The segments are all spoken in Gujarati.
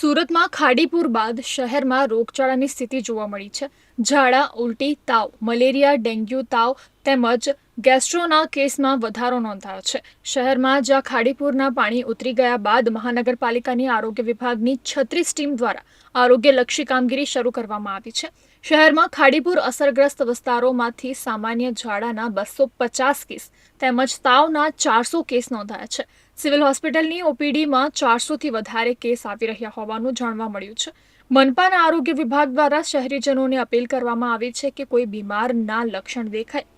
સુરતમાં ખાડીપુર બાદ શહેરમાં રોગચાળાની સ્થિતિ જોવા મળી છે. ઝાડા, ઉલટી, તાવ, મલેરિયા, ડેન્ગ્યુ, તાવ તેમજ ગેસ્ટ્રોના કેસમાં વધારો નોંધાયો છે. શહેરમાં જ્યાં ખાડીપુરના પાણી ઉતરી ગયા બાદ મહાનગરપાલિકાની આરોગ્ય વિભાગની છત્રીસ ટીમ દ્વારા આરોગ્યલક્ષી કામગીરી શરૂ કરવામાં આવી છે. શહેરમાં ખાડીપુર અસરગ્રસ્ત વિસ્તારોમાંથી સામાન્ય ઝાડાના બસો પચાસ કેસ તેમજ તાવના ચારસો કેસ નોંધાયા છે. સિવિલ હોસ્પિટલની ઓપીડીમાં ચારસોથી વધારે કેસ આવી રહ્યા હોવાનું જાણવા મળ્યું છે. મનપાના આરોગ્ય વિભાગ દ્વારા શહેરીજનોને અપીલ કરવામાં આવી છે કે કોઈ બીમારના લક્ષણ દેખાય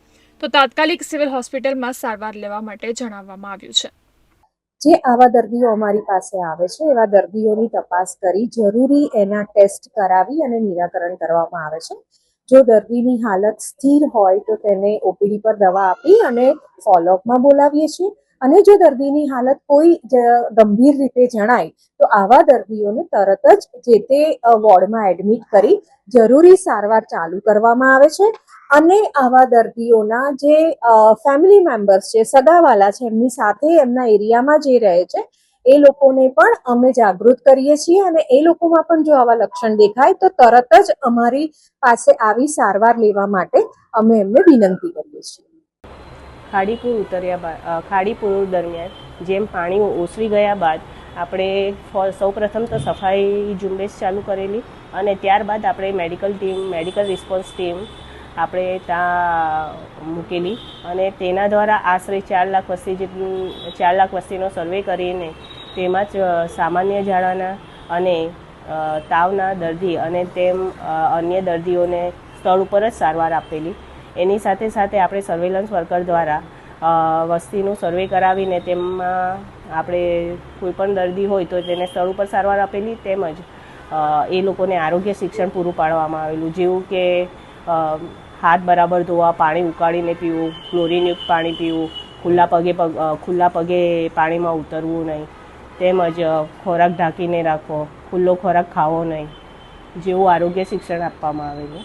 તો તાત્કાલિક સિવિલ હોસ્પિટલમાં સારવાર લેવા માટે જણાવવામાં આવ્યું છે. જે આવા દર્દીઓ અમારી પાસે આવે છે, એવા દર્દીઓની તપાસ કરી જરૂરી એના ટેસ્ટ કરાવી અને નિરાકરણ કરવામાં આવે છે. જો દર્દીની હાલત સ્થિર હોય તો તેને ઓપીડી પર દવા આપી અને ફોલોઅપમાં બોલાવીએ છીએ. અને જો દર્દીની હાલત કોઈ ગંભીર રીતે જણાય, તો આવા દર્દીઓને તરત જ જે તે વોર્ડમાં એડમિટ કરી જરૂરી સારવાર ચાલુ કરવામાં આવે છે. અને આવા દર્દીઓના જે ફેમિલી મેમ્બર્સ છે, સગાવાલા છે, એમની સાથે એમના એરિયામાં જે રહે છે, એ લોકોને પણ અમે જાગૃત કરીએ છીએ અને એ લોકોમાં પણ જો આવા લક્ષણ દેખાય તો તરત જ અમારી પાસે આવી સારવાર લેવા માટે અમે એમને વિનંતી કરીએ છીએ. ખાડીપુર ઉતર્યા બાદ ખાડીપુર દરમિયાન જેમ પાણી ઓસરી ગયા બાદ આપણે સૌપ્રથમ તો સફાઈ ઝુંબેશ ચાલુ કરેલી અને ત્યારબાદ આપણે medical team medical response team આપણે ત્યાં મૂકેલી અને તેના દ્વારા આશરે ચાર લાખ વસ્તી જેટલું, ચાર લાખ વસ્તીનો સર્વે કરીને તેમાં જ સામાન્ય ઝાડાના અને તાવના દર્દી અને તેમ અન્ય દર્દીઓને સ્થળ ઉપર જ સારવાર આપેલી. એની સાથે સાથે આપણે સર્વેલન્સ વર્કર દ્વારા વસ્તીનું સર્વે કરાવીને તેમાં આપણે કોઈ પણ દર્દી હોય તો તેને સ્થળ ઉપર સારવાર આપેલી તેમજ એ લોકોને આરોગ્ય શિક્ષણ પૂરું પાડવામાં આવેલું. જેવું કે હાથ બરાબર ધોવા, પાણી ઉકાળીને પીવું, ક્લોરીનયુક્ત પાણી પીવું, ખુલ્લા પગે પગ ખુલ્લા પગે પાણીમાં ઉતરવું નહીં. તેમજ ખોરાક ઢાંકીને રાખવો, ખુલ્લો ખોરાક ખાવો નહીં. જેવું આરોગ્ય શિક્ષણ આપવામાં આવેલું.